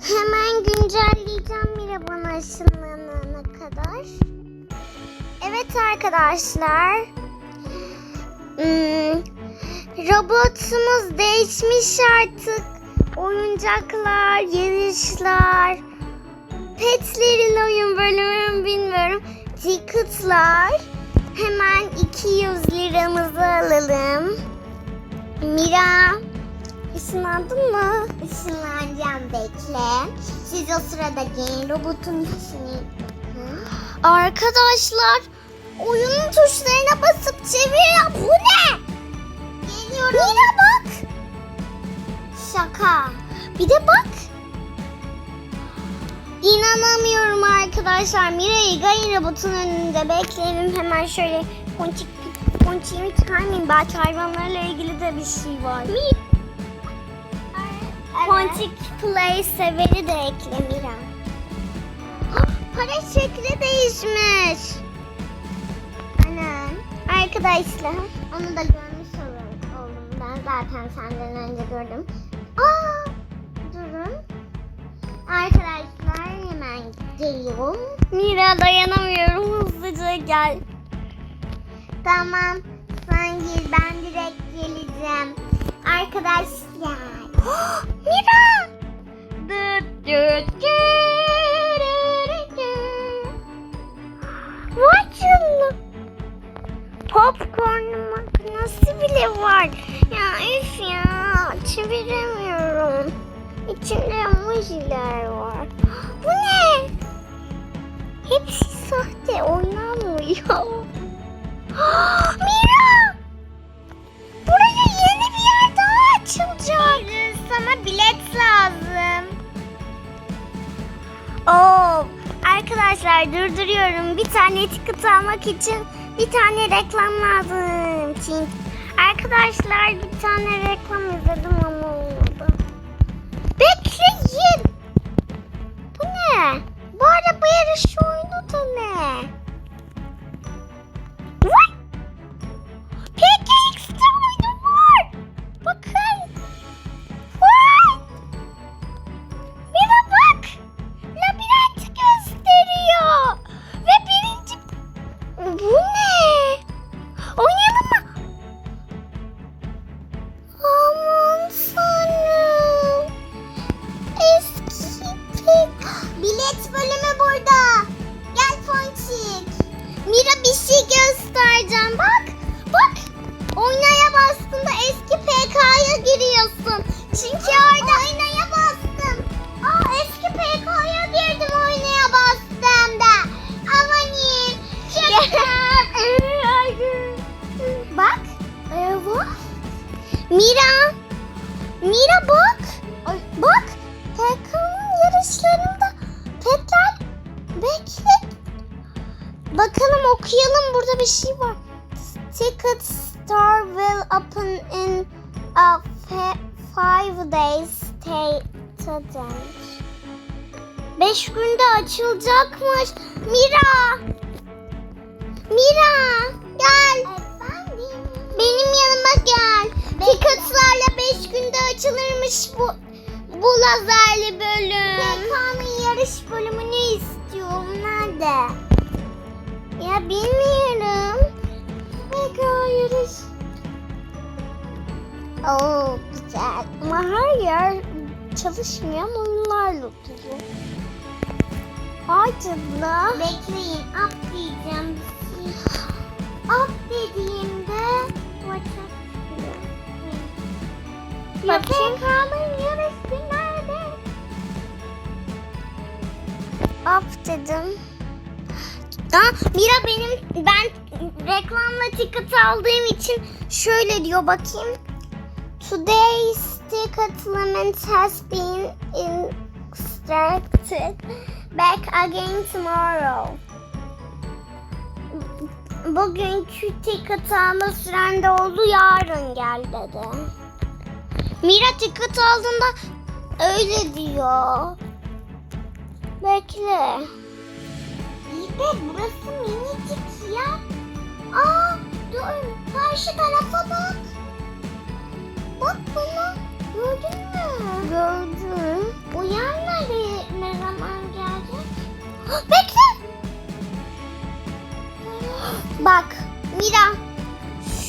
Hemen güncelleyeceğim Mira bana ışınlanana kadar. Evet arkadaşlar. Hmm, robotumuz değişmiş artık. Oyuncaklar, yarışlar, petlerin oyun bölümü bilmiyorum. Ticketlar. Hemen 200 liramızı alalım. Mira, ışınlandın mı? Işınlanacağım bekle. Siz o sırada gelin robotun içine. Arkadaşlar, oyunun tuşlarına basıp çeviriyor. Bu ne? Geliyorum. Mira bak. Şaka. Bir de bak. İnanamıyorum arkadaşlar. Mira'yı Gain robotun önünde bekleyelim. Hemen şöyle ponçik ponçiğimi çıkarmayayım. Belki hayvanlarla ilgili de bir şey var. Mi? Ponçik Play severi de ekle Mira. Ah, Para şekli değişmiş. Anam. Arkadaşlar onu da görmüş oldum. Ben zaten senden önce gördüm. Aa, durun. Arkadaşlar hemen geliyorum. Mira dayanamıyorum hızlıca gel. Tamam sen gir ben direkt geleceğim. Arkadaşlar. Mira. Vay canına. Popcorn makinesi bile var. Ya üf ya çeviremiyorum. İçinde emojiler var. Bu ne? Hepsi sahte oynanmıyor. Mira! Buraya yeni bir yer daha açılacak. Sana bilet lazım. Oo, arkadaşlar durduruyorum. Bir tane ticket almak için bir tane reklam lazım. Arkadaşlar bir tane reklam izledim ama okuyalım burada bir şey var. Ticket store will open in a five days stay today. Beş günde açılacakmış. Mira. Mira gel. Benim yanıma gel. Tickets'larla beş günde açılırmış bu bu lazerli bölüm. PK'nın yarış bölümünü istiyorum. Nerede? Bilmiyorum. PK yarış. Oo güzel. Ama her yer çalışmayan oyunlarla dolu. Ay canına. Bekleyin. Up diyeceğim. Up dediğimde WhatsApp çıkıyor. Ya PK'nın yarısı nerede? Up dedim. Aa, Mira benim ben reklamla ticket aldığım için şöyle diyor bakayım. Today's ticket limit has been instructed back again tomorrow. Bugünkü ticket alma süren doldu yarın gel dedi. Mira ticket aldığında öyle diyor. Bekle. De burası minicik ya. Aa dur karşı tarafa bak. Bak bana. Gördün mü? Gördüm. Bu yer neresi? Bekle. Bak Mira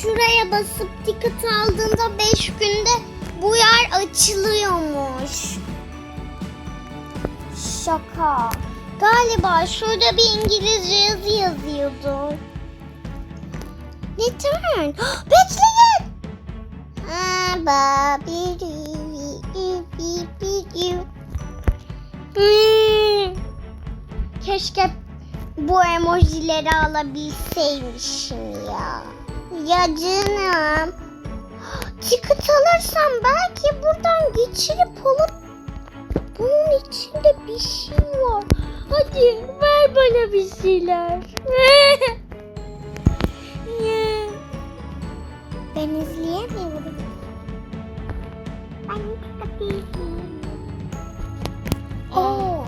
şuraya basıp ticket aldığında 5 günde bu yer açılıyormuş. Şaka. Galiba şurada bir İngilizce yazı yazıyordu. Return. Bekleyin. Hmm. Keşke bu emojileri alabilseymişim ya. Ya canım. Ticket alırsam belki buradan geçirip alıp bunun içinde bir şey var. Hadi ver bana bir şeyler. ben izleyemiyorum. Ben ticket izleyemiyorum. Oo.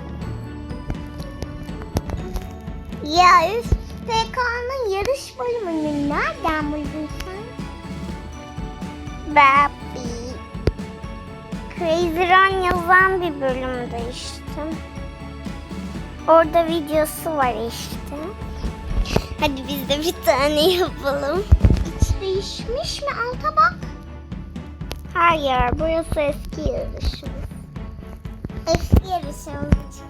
Ya üf, PK'nın yarış bölümünü nereden buldun sen? Babi. Crazy Run yazan bir bölümde işte. Orada videosu var işte. Hadi biz de bir tane yapalım. Hiç değişmiş mi? Alta bak. Hayır, burası eski yarışımız. Eski yarışımızı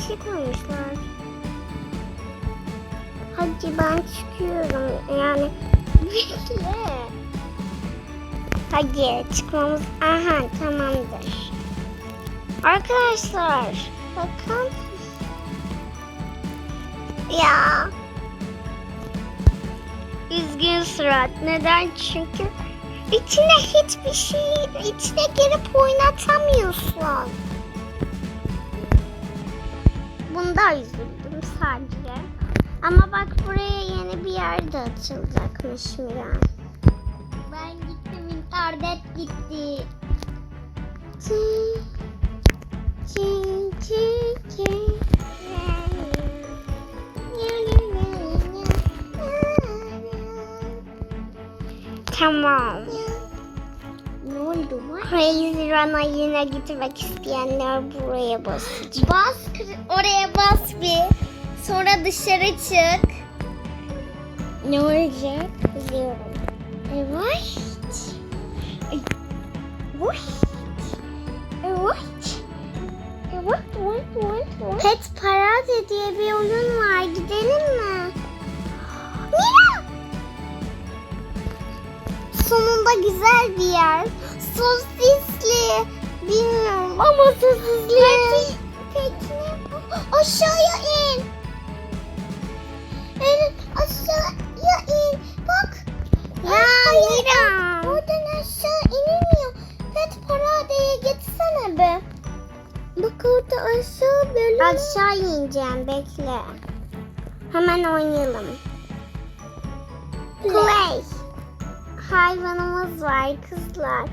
şey koymuşlar. Hadi ben çıkıyorum. Yani bekle. Hadi çıkmamız. Aha tamamdır. Arkadaşlar bakın. Ya. Üzgün surat. Neden? Çünkü içine hiçbir şey içine girip oynatamıyorsun. Bunda üzüldüm sadece. Ama bak buraya yeni bir yer de açılacakmış Miran. Ben gittim internet gitti. Çi, çi, çi, çi. Tamam. Crazy Run'a yine gitmek isteyenler buraya basacak. Bas, oraya bas bir. Sonra dışarı çık. Ne olacak? Biliyorum. Evet. Evet. Evet. Evet, evet, evet, evet. Pet Parade diye bir oyun var. Gidelim mi? Mira! Sonunda güzel bir yer. Sosisli. Bilmiyorum ama sosisli. Peki, peki ne? Aşağıya in. Evet, aşağıya in. Bak. Ya Mira. Oradan aşağı inilmiyor. Pet Parade'ye gitsene be. Bak orada aşağı bölüm. Aşağı ineceğim bekle. Hemen oynayalım. Play. Hayvanımız var kızlar.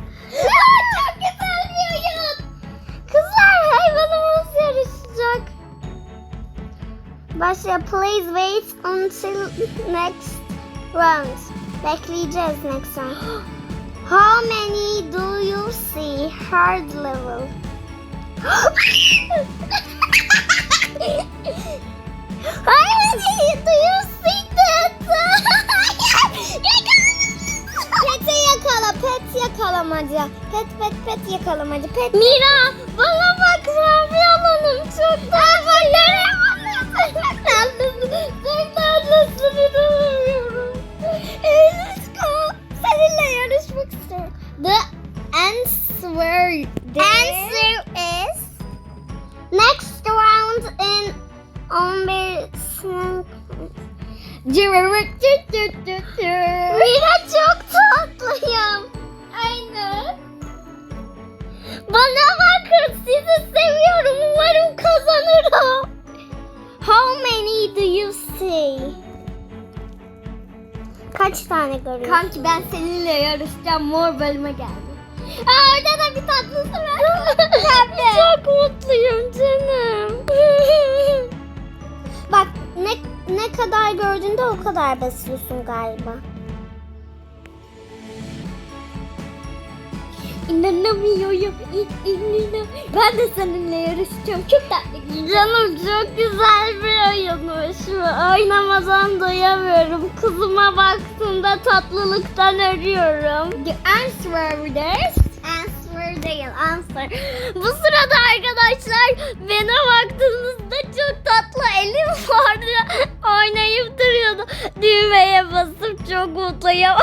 Başla please wait until next round. Bekleyeceğiz next round. How many do you see? Hard level. How many do you see that? Pete yakala, pet yakalamaca. Pet pet pet yakalamaca. Pet. Mira, bana bak mavi alanım çok da. Haberlere Ben neredesini inanamıyorum. Let's go. Seninle yarışmak istiyorum. The answer, the answer is next round in 11 Mira çok tatlıyım. Aynen. Bana bakın tane görüyorsun? Kanki ben seninle yarışacağım. Mor bölüme geldim. Aa orada da bir tatlısı var. Çok mutluyum canım. Bak ne ne kadar gördüğünde o kadar basıyorsun galiba. İnanamıyorum. İ- Ben de seninle yarışacağım. Çok tatlı. Canım çok güzel bir oyunmuş. Oynamadan doyamıyorum. Kızıma baktığımda tatlılıktan ölüyorum. The answer is Answer değil, answer. Bu sırada arkadaşlar bana baktığınızda çok tatlı elim vardı. Oynayıp duruyordu. Düğmeye basıp çok mutluyum.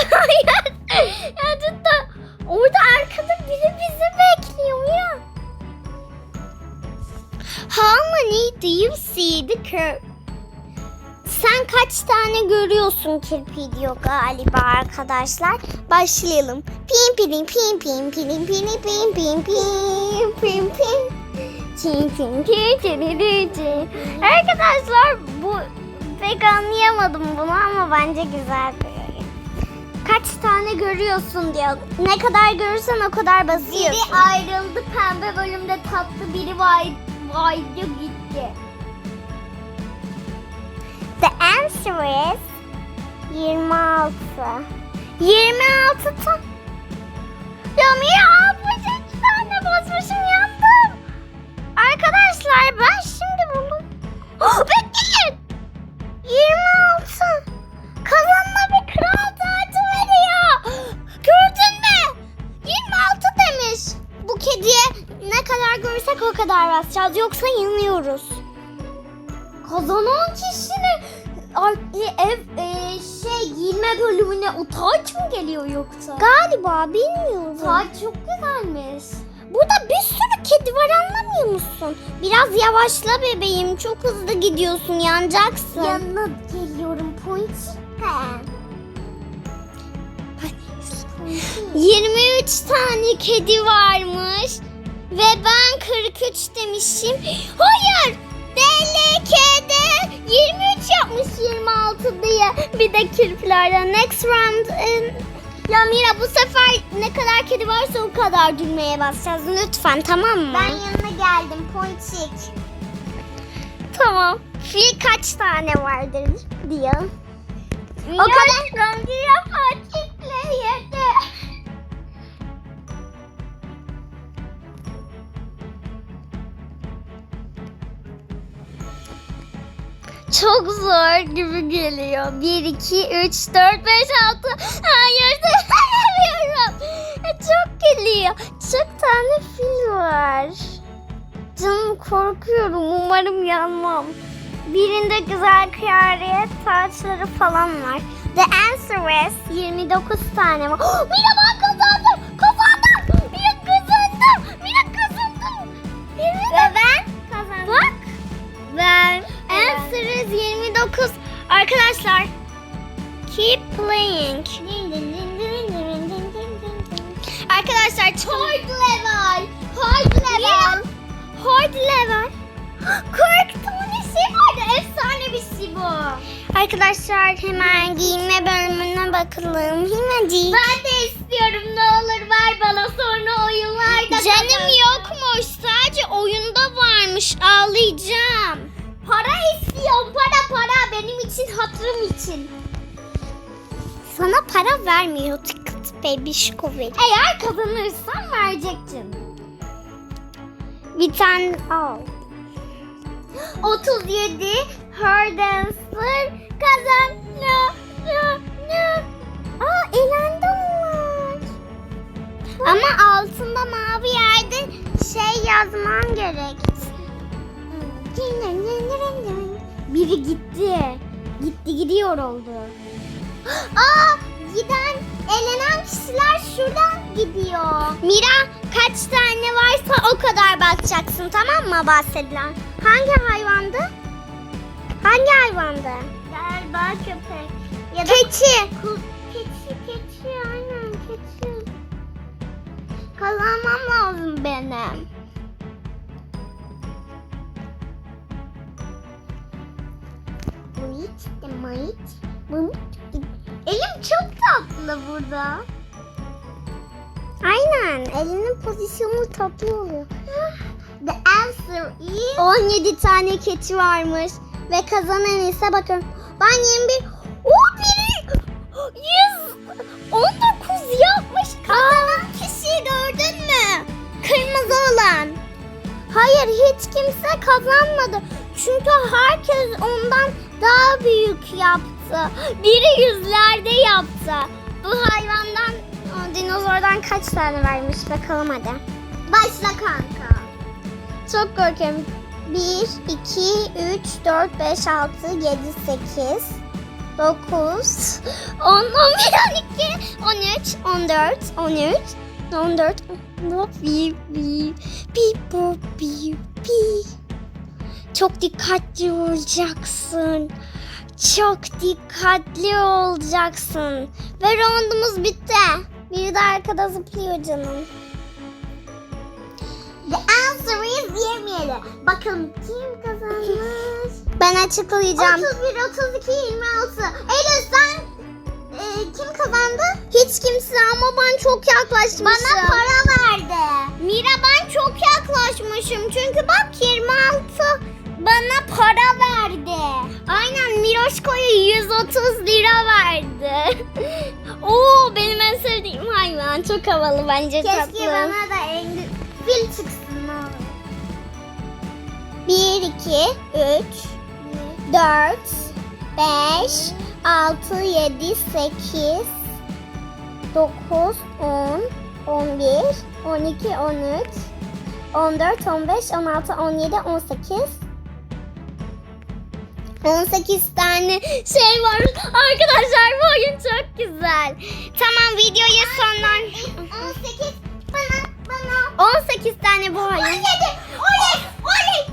ya cidden orada arkada biri bizi bekliyor ya. How many do you see the curve? Sen kaç tane görüyorsun kirpi diyor galiba arkadaşlar. Başlayalım. Pim pim pim pim pim pim pim pim pim pim pim. Çin çin çin çin çin çin. Arkadaşlar bu pek anlayamadım bunu ama bence güzel bir oyun. Kaç tane görüyorsun diyor. Ne kadar görürsen o kadar basıyorsun. biri ayrıldı pembe bölümde tatlı biri vay vaydı gitti. The answer is 26. 26 ta. Ya Mira 63 tane basmışım yandım. Arkadaşlar ben kadar basacağız. Yoksa yanıyoruz. Kazanan kişinin e, ev e, şey giyinme bölümüne o taç mı geliyor yoksa? Galiba bilmiyorum. Taç çok güzelmiş. Burada bir sürü kedi var anlamıyor musun? Biraz yavaşla bebeğim. Çok hızlı gidiyorsun yanacaksın. Yanına geliyorum Ponçik'ten. 23 tane kedi varmış. Ve ben 43 demişim. Hayır! DLK'de 23 yapmış 26 diye. Bir de kirpilerden next round. e, Ya Mira bu sefer ne kadar kedi varsa o kadar düğmeye basacağız. Lütfen tamam mı? Ben yanına geldim Ponçik. Tamam. Fil kaç tane vardır diyor. O kadar Rangiya Ponçik'le Çok zor gibi geliyor. 1, 2, 3, 4, 5, 6. Hayır sayamıyorum. Çok geliyor. Çok tane fil var. Canım korkuyorum. Umarım yanmam. Birinde güzel kıyariyet taçları falan var. The answer is 29 tane var. Oh, Mira ben 9. Arkadaşlar keep playing. Arkadaşlar hard level. Hard level. Hard level. Korktuğun işi şey vardı. Efsane bir şey bu. Arkadaşlar hemen giyinme bölümüne bakalım. Himacık. Ben de istiyorum. Ne olur ver bana sonra oyunlarda. Canım kalır. yokmuş. Sadece oyunda varmış. Ağlayacağım. Para istiyorum para para benim için hatırım için. Sana para vermiyor tıkıt bebişko veriyor. Eğer kazanırsan verecektin. Bir tane al. 37 Her Dancer kazan. No, no, no. Aa elendi onlar. Ama altında mavi yerde şey yazman gerek. Biri gitti. Gitti gidiyor oldu. Aa giden elenen kişiler şuradan gidiyor. Mira kaç tane varsa o kadar basacaksın tamam mı bahsedilen? Hangi hayvandı? Hangi hayvandı? Galiba köpek. Ya da keçi. Keçi keçi aynen keçi. Kazanmam lazım benim. Hiç de mayit. Bu Elim çok tatlı burada. Aynen. Elinin pozisyonu tatlı oluyor. The answer is... 17 tane keçi varmış. Ve kazanan ise bakın. Ben 21... O biri... 119 yapmış. Kazanan kişiyi gördün mü? Kırmızı olan. Hayır hiç kimse kazanmadı. Çünkü herkes ondan daha büyük yaptı. Biri yüzlerde yaptı. Bu hayvandan, dinozordan kaç tane vermiş bakalım hadi. Başla kanka. Çok korkuyorum. 1, 2, 3, 4, 5, 6, 7, 8, 9, 10, 11, 12, 13, 14, 13, 14, bi, bi, bi, bu, bi, bi. Çok dikkatli olacaksın. Çok dikkatli olacaksın. Ve roundumuz bitti. Biri de arkada zıplıyor canım. The answer is 27. Bakın kim kazanmış? Ben açıklayacağım. 31, 32, 26. Eylül sen e, kim kazandı? Hiç kimse ama ben çok yaklaşmışım. Bana para verdi. Mira ben çok yaklaşmışım. Çünkü bak 26 bana para verdi. Aynen Miroşko'ya 130 lira verdi. Oo benim en sevdiğim hayvan. Çok havalı bence Keşke tatlı. bana da fil çıksın. 1, 2, 3, 4, 5, 6, 7, 8, 9, 10, 11, 12, 13, 14, 15, 16, 17, 18, 18 tane şey var. Arkadaşlar bu oyun çok güzel. Tamam videoyu sonlan. 18 bana bana. 18 tane bu oyun. 17. Oley oley.